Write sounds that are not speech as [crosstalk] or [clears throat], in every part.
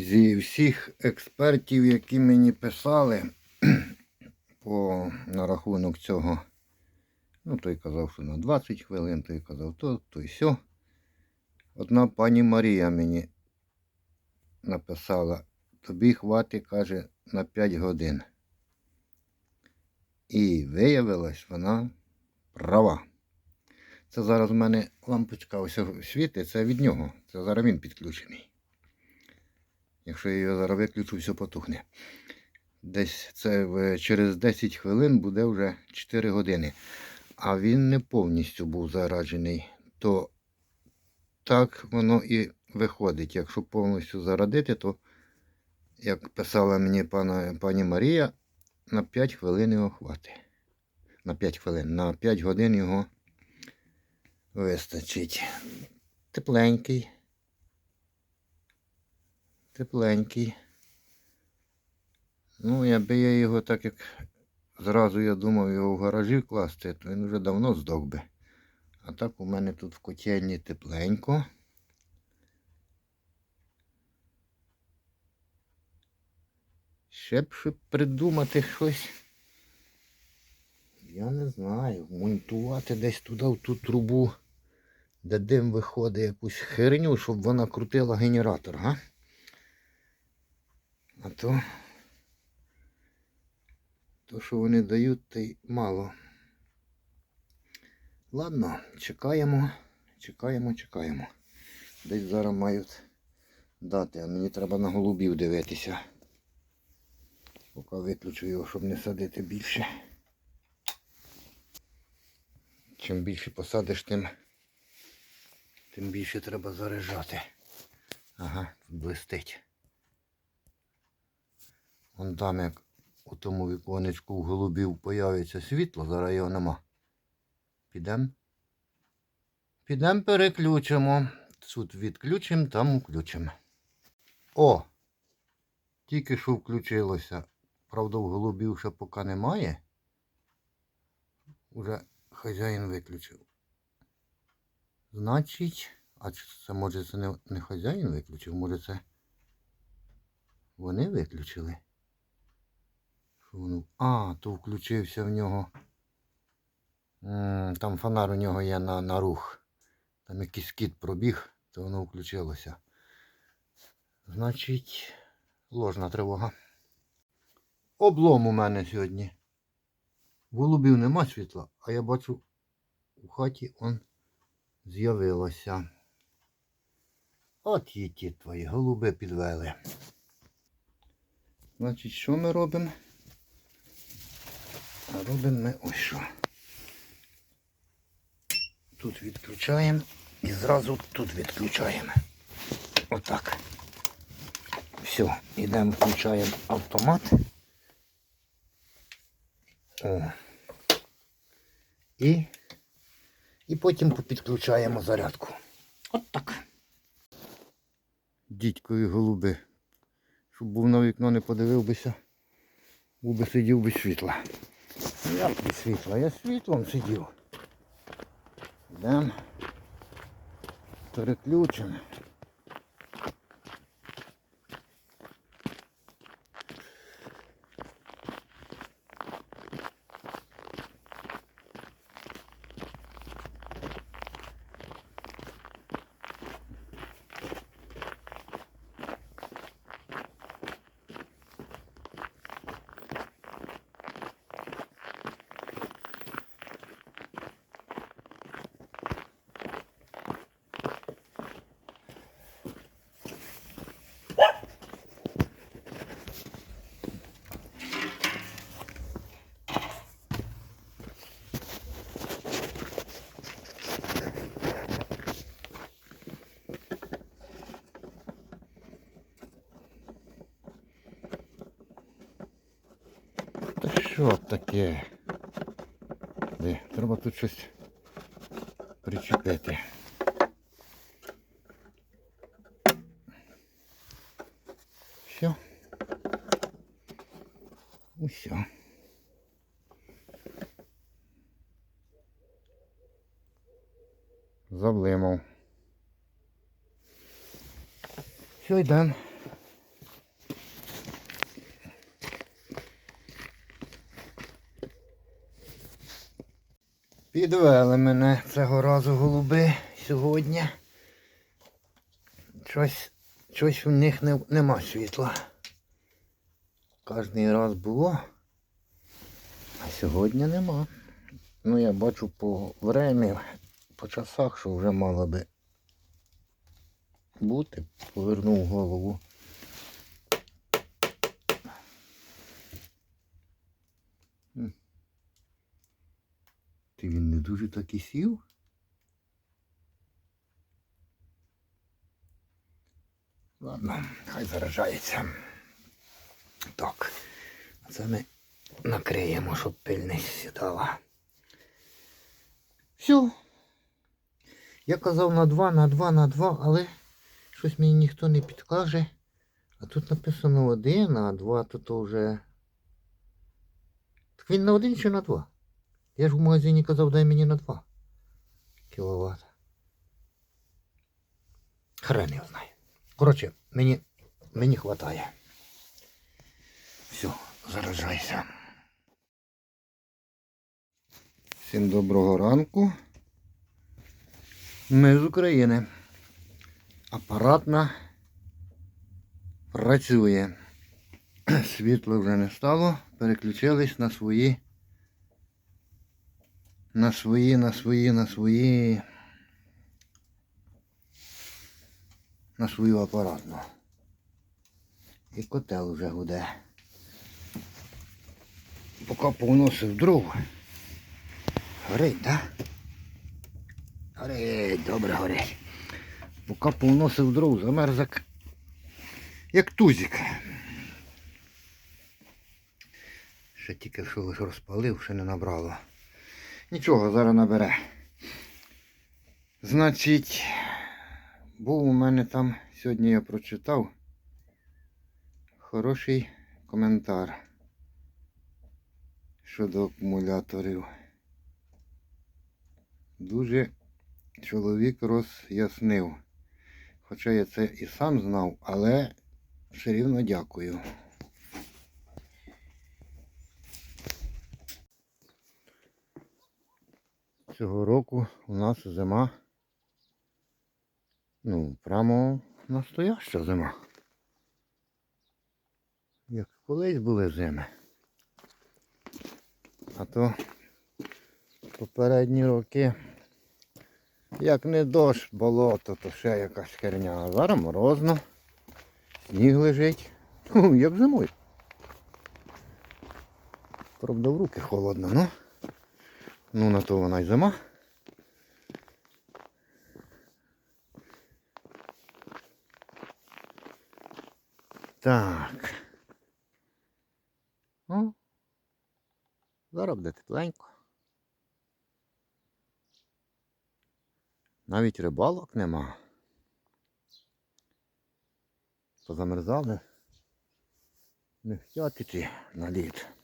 Зі всіх експертів, які мені писали [clears throat] по, на рахунок цього, ну той казав, що на 20 хвилин, той казав то, то й сьо. Одна пані Марія мені написала, тобі хватить, каже, на 5 годин. І виявилось, вона права. Це зараз в мене лампочка ось світить, це від нього. Це зараз він підключений. Якщо я його зараз виключу, все потухне. Десь це через 10 хвилин буде вже 4 години. А він не повністю був зараджений. То так воно і виходить. Якщо повністю зарадити, то, як писала мені пана, пані Марія, на 5 хвилин його хватить. На 5 хвилин, на 5 годин його вистачить. Тепленький. Тепленький. Ну, якби я його так як зразу я думав його в гаражі класти, то він вже давно здох би. А так у мене тут в котельні тепленько. Ще б щоб придумати щось. Я не знаю. Монтувати десь туди в ту трубу, де дим виходить якусь херню, щоб вона крутила генератор, га? А то, то що вони дають, то й мало. Ладно, чекаємо, чекаємо, чекаємо. Десь зараз мають дати, а мені треба на голубів дивитися. Поки виключу його, щоб не садити більше. Чим більше посадиш, тим, тим більше треба заряджати. Ага, блистить. Вон там як у тому віконечку в голубів появиться світло, зараз його нема. Підемо. Підемо переключимо. Тут відключимо, там включимо. О! Тільки що включилося. Правда, в голубів ще поки немає. Уже хазяїн виключив. Значить, а це може це не, не хазяїн виключив, може це вони виключили? Що? А, то включився в нього. Там фонар у нього є на, на рух. Там якийсь кіт пробіг, то воно включилося. Значить, ложна тривога. Облом у мене сьогодні. Голубів нема світла, а я бачу у хаті он з'явилося. От є ті твої голуби підвели. Значить, що ми робимо? Робимо ми ось що. Тут відключаємо і зразу тут відключаємо. Отак. Все, йдемо, включаємо автомат. О. І, і потім підключаємо зарядку. От так. Дідькові голуби. Щоб був на вікно не подивив бися, був би сидів без світла. Без світла? Я світлом сидів. Йдемо. Переключимо. Та що таке? Де? Треба тут щось причепити. Все. Усьо. Заблимав. Все, йдемо. Підвели мене цього разу голуби сьогодні. Щось, щось у них не, нема світла. Кожний раз було, а сьогодні нема. Ну я бачу по времі, по часах, що вже мало би бути. Повернув голову. Ти він не дуже так і сів? Ладно, хай заражається. Так, це ми накриємо, щоб пильність сідала. Все. Я казав на 2, на 2, на 2, але щось мені ніхто не підкаже. А тут написано 1, а 2 то, то вже. Так він на 1 чи на 2? Я ж в магазині казав, дай мені на 2 кіловат. Хрен його знає. Коротше, мені, мені хватає. Все, заражайся. Всім доброго ранку. Ми з України. Апаратна працює. [clears throat] Світло вже не стало. Переключились на свої. На свої, на свої, на свої. На свою апаратну. І котел вже гуде. Поки повносив дров. Горить, так? Да? Горить, добре горить. Поки повносив дров, замерз як, як тузик. Ще тільки що розпалив, ще не набрало. Нічого, зараз набере. Значить, був у мене там, сьогодні я прочитав хороший коментар щодо акумуляторів. Дуже чоловік роз'яснив. Хоча я це і сам знав, але все рівно дякую. Цього року у нас зима. Ну, прямо настояща зима. Як колись були зими. А то попередні роки, як не дощ, болото, то ще якась херня. А зараз морозно, сніг лежить. Ну, як зимою. Правда, в руки холодно, ну. Ну на то вона й зима. Так. Ну, зараз буде тепленько. Навіть рибалок нема. Позамерзали. Не хотять іти на лід.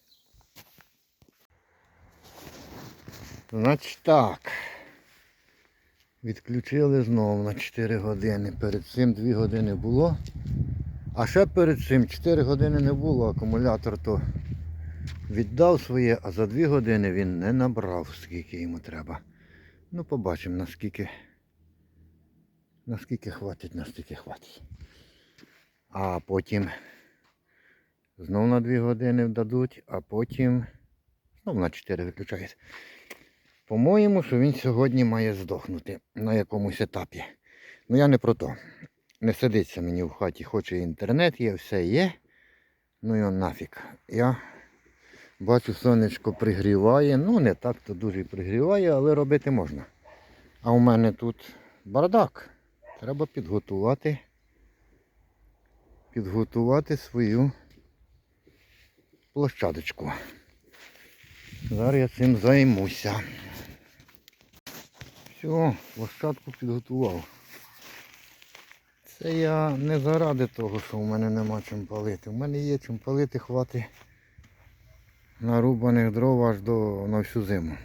Значить так. Відключили знову на 4 години. Перед цим 2 години було. А ще перед цим 4 години не було, акумулятор то віддав своє, а за 2 години він не набрав, скільки йому треба. Ну, побачимо, наскільки наскільки хватить, настільки хватить. А потім знов на 2 години дадуть, а потім знов на 4 виключається. По-моєму, що він сьогодні має здохнути на якомусь етапі. Ну я не про то. Не сидиться мені в хаті, хоче інтернет є, все є. Ну його нафіг. Я бачу, сонечко пригріває. Ну не так то дуже пригріває, але робити можна. А у мене тут бардак. Треба підготувати. Підготувати свою площадочку. Зараз я цим займуся. Все, площадку підготував. Це я не заради того, що в мене нема чим палити. У мене є чим палити, хватить нарубаних дров аж до на всю зиму.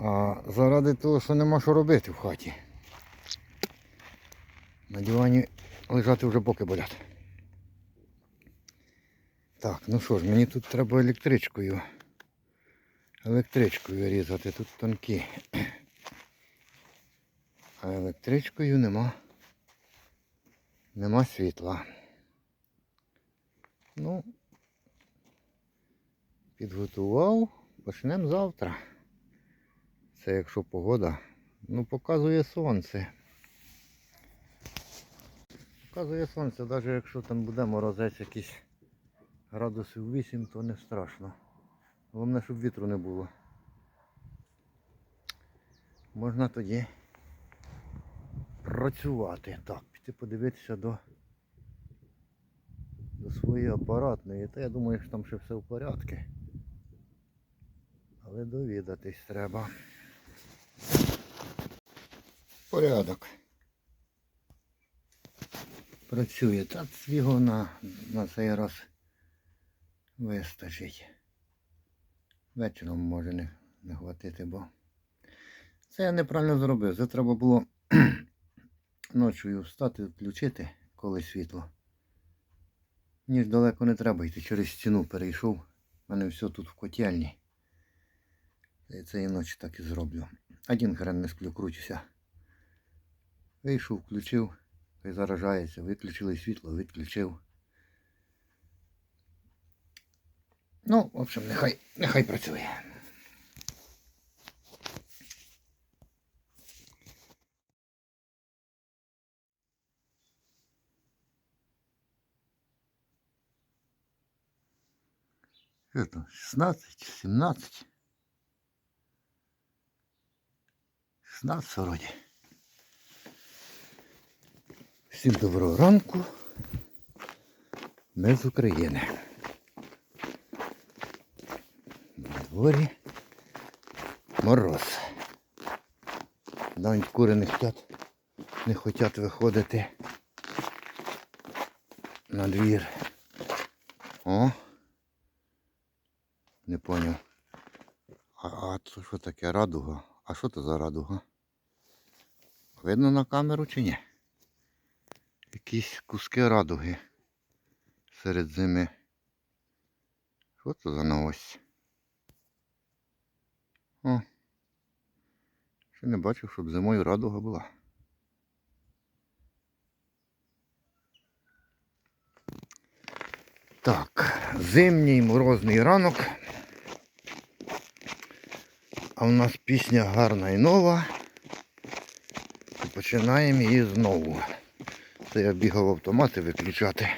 А заради того, що нема що робити в хаті. На дивані лежати вже боки болять. Так, ну що ж, мені тут треба електричкою електричкою різати, тут тонкі. [clears throat] А електричкою нема. Нема світла. Ну, підготував, почнемо завтра. Це якщо погода. Ну, показує сонце. Показує сонце, навіть якщо там буде морозець якийсь градусів 8, то не страшно. Головне, щоб вітру не було. Можна тоді працювати. Так, піти подивитися до, до своєї апаратної. Та я думаю, що там ще все в порядку. Але довідатись треба. Порядок. Працює. Та його на, на цей раз вистачить. Вечором може не, не хватити, бо це я неправильно зробив. Це треба було [clears throat] ночою встати, включити, коли світло. Ніж далеко не треба йти, через стіну перейшов. У мене все тут в котельні. Це і ночі так і зроблю. Один хрен не сплю, кручуся. Вийшов, включив, заражається, виключили світло, відключив. Ну, в общем, нехай, нехай працює. Это 16, 17. 16 вроді. Всім доброго ранку. Ми з України. На дворі мороз. Навіть кури не хочуть, не хочуть виходити на двір. О! Не поняв. А, а це що таке радуга? А що це за радуга? Видно на камеру чи ні? Якісь куски радуги серед зими. Що це за новость? О. Ще не бачив, щоб зимою радуга була. Так, зимній морозний ранок. А в нас пісня гарна і нова. І починаємо її знову. Це я бігав автомати виключати.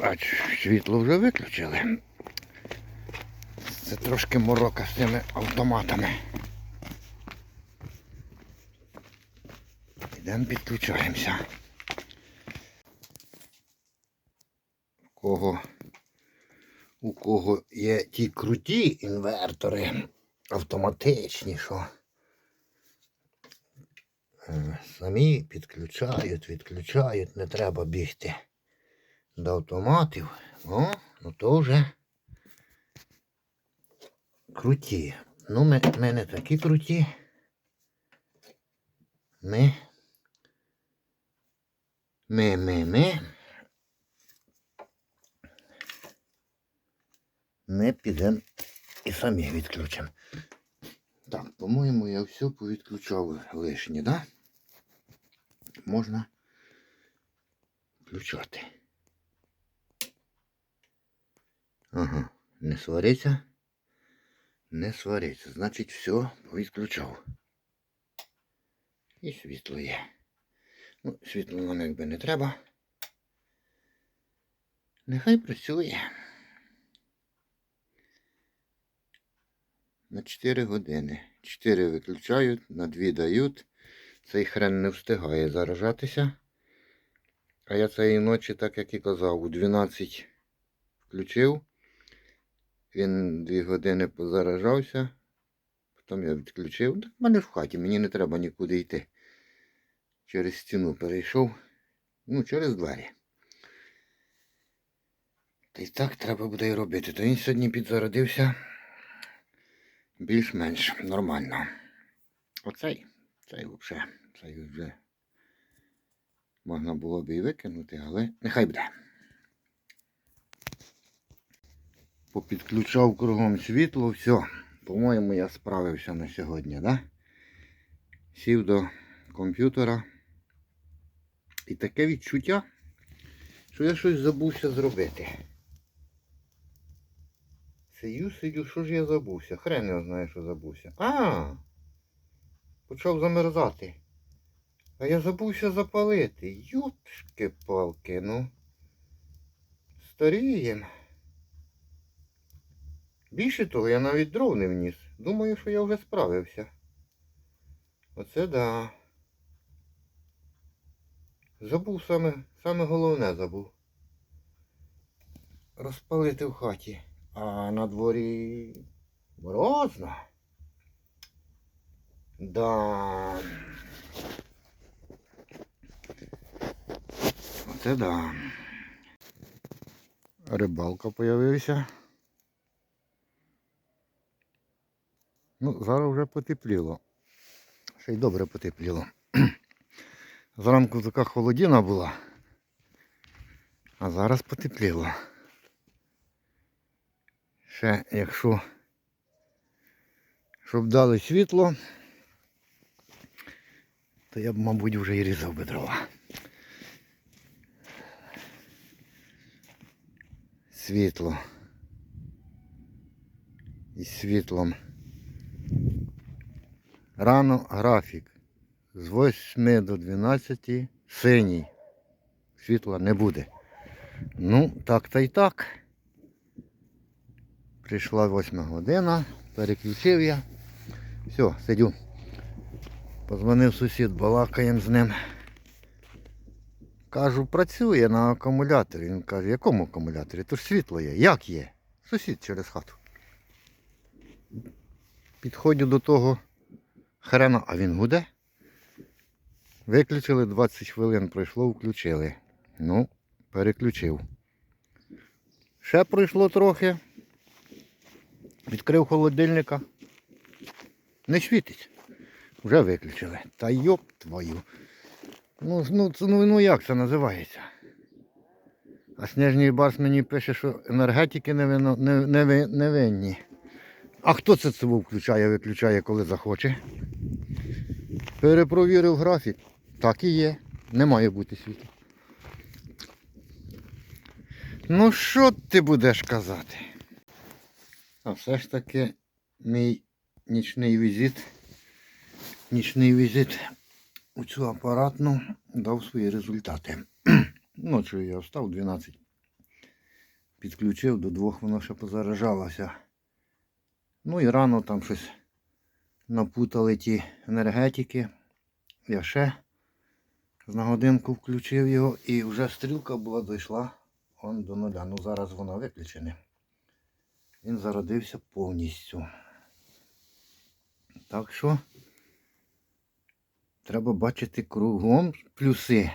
Бач, світло вже виключили. Це трошки морока з цими автоматами. Йдемо підключаємося. У кого, у кого є ті круті інвертори автоматичні, що е, самі підключають, відключають, не треба бігти до автоматів. О, ну то вже круті. Ну, ми, ми такі круті. Ми. Ми, ми, ми. Ми підемо і самі відключимо. Так, по-моєму, я все повідключав лишнє, да? Можна включати. Ага, не свариться. Не свариться. Значить, все повідключав. І світло є. Ну, світло нам якби не треба. Нехай працює. На 4 години. 4 виключають, на 2 дають. Цей хрен не встигає заражатися. А я цієї ночі, так як і казав, у 12 включив. Він 2 години позаражався. Потім я відключив. В мене в хаті, мені не треба нікуди йти. Через стіну перейшов. Ну, через двері. Та й так треба буде і робити. То він сьогодні підзародився більш-менш нормально. Оцей, цей взагалі, цей вже можна було б і викинути, але нехай буде. Попідключав кругом світло, все. По-моєму, я справився на сьогодні, да? Сів до комп'ютера. І таке відчуття, що я щось забувся зробити. Сидю, сидю, що ж я забувся? Хрен його знає, що забувся. А! Почав замерзати. А я забувся запалити. Ютшки палки ну. Старієм. Більше того, я навіть дров не вніс. Думаю, що я вже справився. Оце да. Забув саме, саме головне забув. Розпалити в хаті. А на дворі морозно. Да. Оце да. Рибалка появився. Ну, зараз вже потепліло. Ще й добре потепліло. [clears throat] Зранку така холодіна була. А зараз потепліло. Ще якщо щоб дали світло, то я б, мабуть, вже і різав би дрова. Світло. Із світлом. Рано графік. З 8 до 12 синій. Світла не буде. Ну, так та й так. Прийшла 8 година, переключив я. Все, сидю. Позвонив сусід, балакаємо з ним. Кажу, працює на акумуляторі. Він каже, якому акумуляторі? То ж світло є. Як є? Сусід через хату. Підходжу до того хрена, а він гуде. Виключили 20 хвилин, пройшло, включили. Ну, переключив. Ще пройшло трохи. Відкрив холодильника. Не світить. Вже виключили. Та йоп твою. Ну, ну, ну, ну як це називається? А Сніжній Барс мені пише, що енергетики не, винні. А хто це це включає, виключає, коли захоче? Перепровірив графік. Так і є. Не має бути світла. Ну що ти будеш казати? А все ж таки мій нічний візит, нічний візит у цю апаратну дав свої результати. [clears throat] Ночі я встав 12. Підключив, до двох воно ще позаражалося. Ну і рано там щось напутали ті енергетики. Я ще на годинку включив його і вже стрілка була дійшла он до нуля. Ну зараз вона виключена. Він зародився повністю. Так що треба бачити кругом плюси.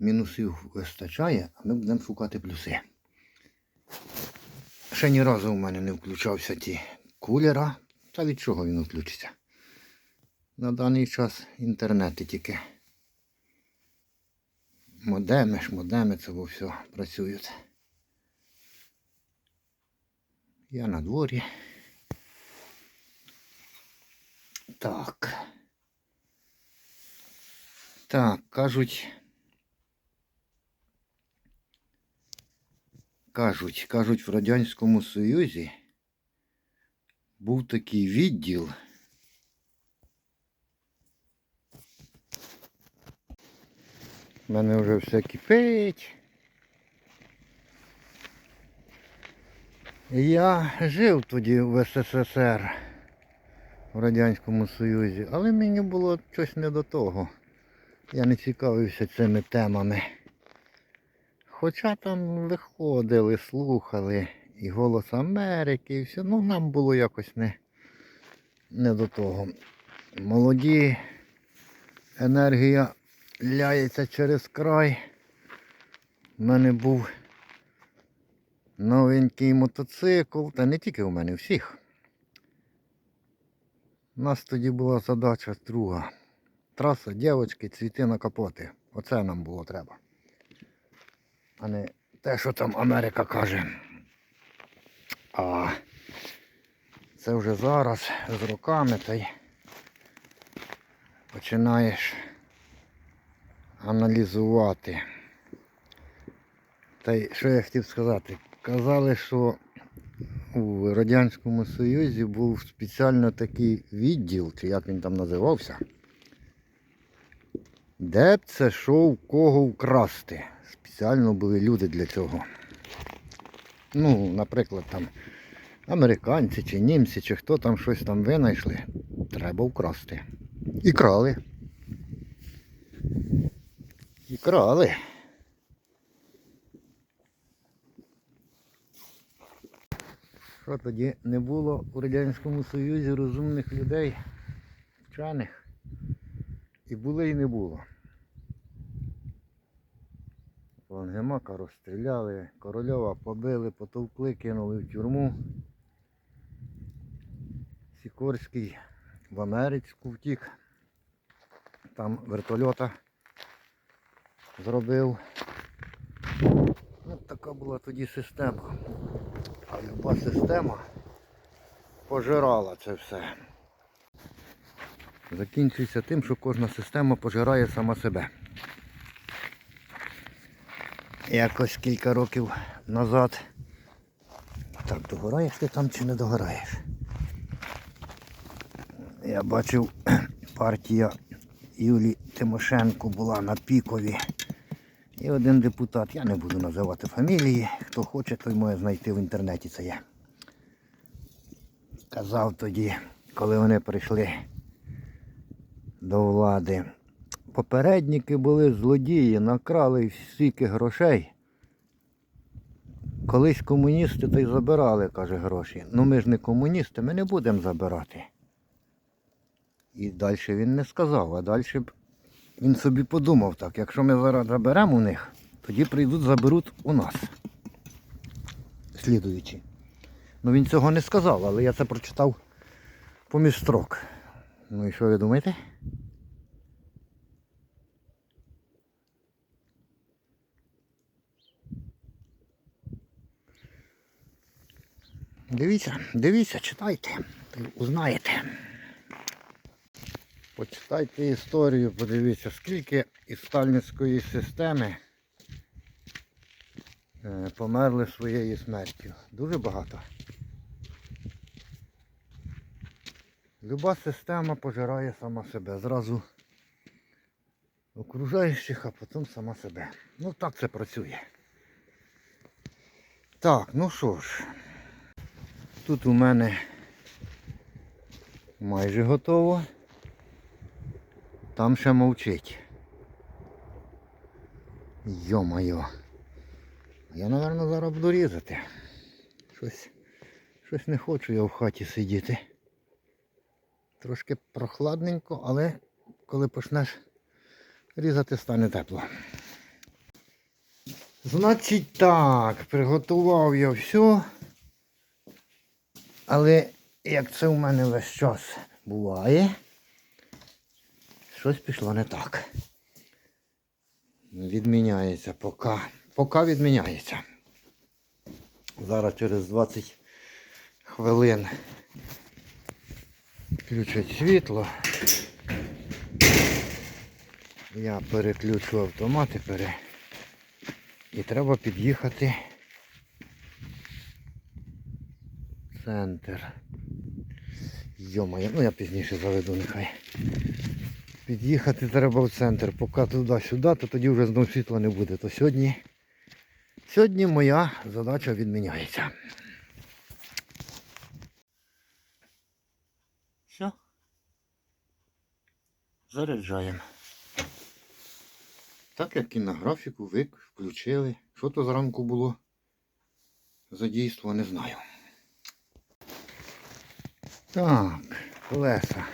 Мінусів вистачає, а ми будемо шукати плюси. Ще ні разу у мене не включався ті кулера. Та від чого він включиться? На даний час інтернети тільки. Модеми ж, модеми, це во все працюють. Я на дворі. Так. Так, кажуть. Кажуть, кажуть, в Радянському Союзі був такий відділ. У мене вже все кипить. Я жив тоді в СССР, в Радянському Союзі, але мені було щось не до того. Я не цікавився цими темами. Хоча там виходили, слухали і Голос Америки, і все, ну нам було якось не, не до того. Молоді, енергія ляється через край. У мене був новенький мотоцикл, та не тільки у мене, всіх. У нас тоді була задача друга. Траса, дівчатки, цвіти на капоти. Оце нам було треба. А не те, що там Америка каже. А це вже зараз з роками та й починаєш аналізувати. Та й що я хотів сказати? Казали, що у Радянському Союзі був спеціально такий відділ, чи як він там називався, де б це шов кого вкрасти. Спеціально були люди для цього. Ну, наприклад, там американці чи німці, чи хто там щось там винайшли, треба вкрасти. І крали. І крали. Що тоді не було у Радянському Союзі розумних людей, вчених. І були і не було. Лангемака розстріляли, Корольова побили, потовкли, кинули в тюрму. Сікорський в Америку втік. Там вертольота зробив. От така була тоді система. А люба система пожирала це все. Закінчується тим, що кожна система пожирає сама себе. Якось кілька років назад. Так, догораєш ти там чи не догораєш? Я бачив, [clears throat] партія Юлії Тимошенко була на пікові. І один депутат, я не буду називати фамілії, хто хоче, той може знайти в інтернеті це є. Казав тоді, коли вони прийшли до влади. Попередники були злодії, накрали стільки грошей. Колись комуністи то й забирали, каже, гроші. Ну ми ж не комуністи, ми не будемо забирати. І далі він не сказав, а далі б він собі подумав так, якщо ми зараз заберемо у них, тоді прийдуть, заберуть у нас. Слідуючи. Ну він цього не сказав, але я це прочитав поміж строк. Ну і що ви думаєте? Дивіться, дивіться, читайте, узнаєте. Почитайте історію, подивіться, скільки із сталінської системи е, померли своєю смертю. Дуже багато. Люба система пожирає сама себе. Зразу окружаючих, а потім сама себе. Ну так це працює. Так, ну що ж, тут у мене майже готово. Там ще мовчить. Йо-моє. Я, мабуть, зараз буду різати. Щось, щось не хочу я в хаті сидіти. Трошки прохладненько, але коли почнеш різати, стане тепло. Значить так, приготував я все. Але як це у мене весь час буває, щось пішло не так. Відміняється поки. Поки відміняється. Зараз через 20 хвилин включать світло. Я переключу автомат пере... І треба під'їхати в центр. Йомає, ну я пізніше заведу нехай. Під'їхати треба в центр, поки туди-сюди, то тоді вже знову світла не буде. То сьогодні, сьогодні моя задача відміняється. Все. Заряджаємо. Так як і на графіку ви включили. Що то зранку було за дійство, не знаю. Так, колеса.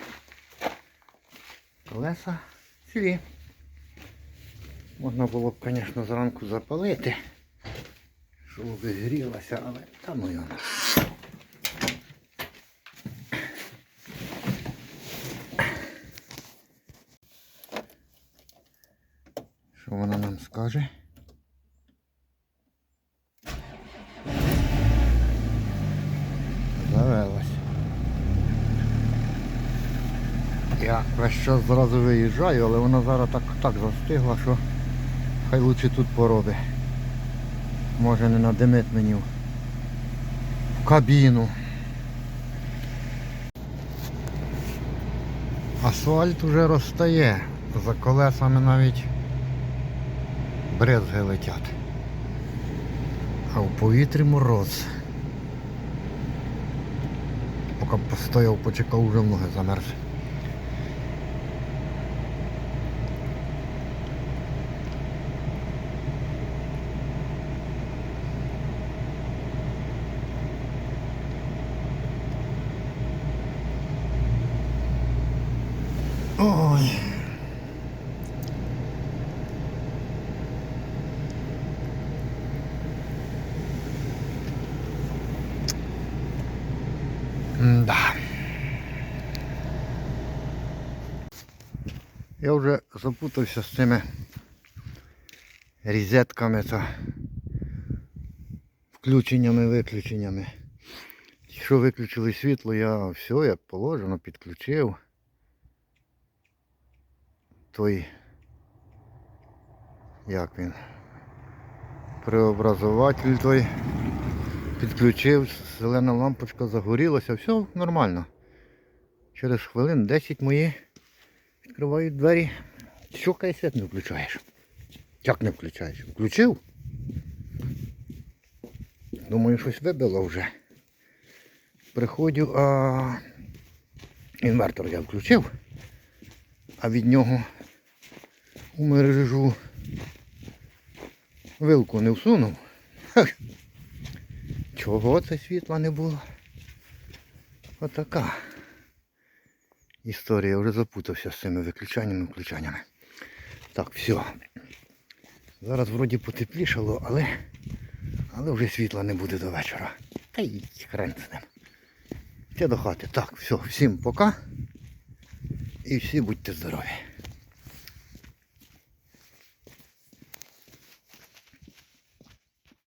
Колеса цілі. Можна було б, звісно, зранку запалити, щоб вигрілося, але та ну його. Що вона нам скаже? Весь час зразу виїжджаю, але вона зараз так, так застигла, що хай лучше тут пороби. Може не надимить мені в кабіну. Асфальт уже розстає. За колесами навіть брезги летять. А в повітрі мороз. Поки постояв, почекав, вже ноги замерз. Ой. Да. Я вже запутався з цими різетками та включеннями, виключеннями. Якщо виключили світло, я все, як положено, підключив той, як він, преобразователь той підключив, зелена лампочка загорілася, все нормально. Через хвилин 10 мої відкривають двері. Що кай світ не включаєш? Як не включаєш? Включив? Думаю, щось вибило вже. Приходжу, а інвертор я включив, а від нього у мережу вилку не всунув. Чого це світла не було? Отака історія. Я Вже запутався з цими виключаннями включаннями. Так, все. Зараз вроді потеплішало, але але вже світла не буде до вечора. Та й хрен з ним. Йти до хати. Так, все, всім пока. І всі будьте здорові.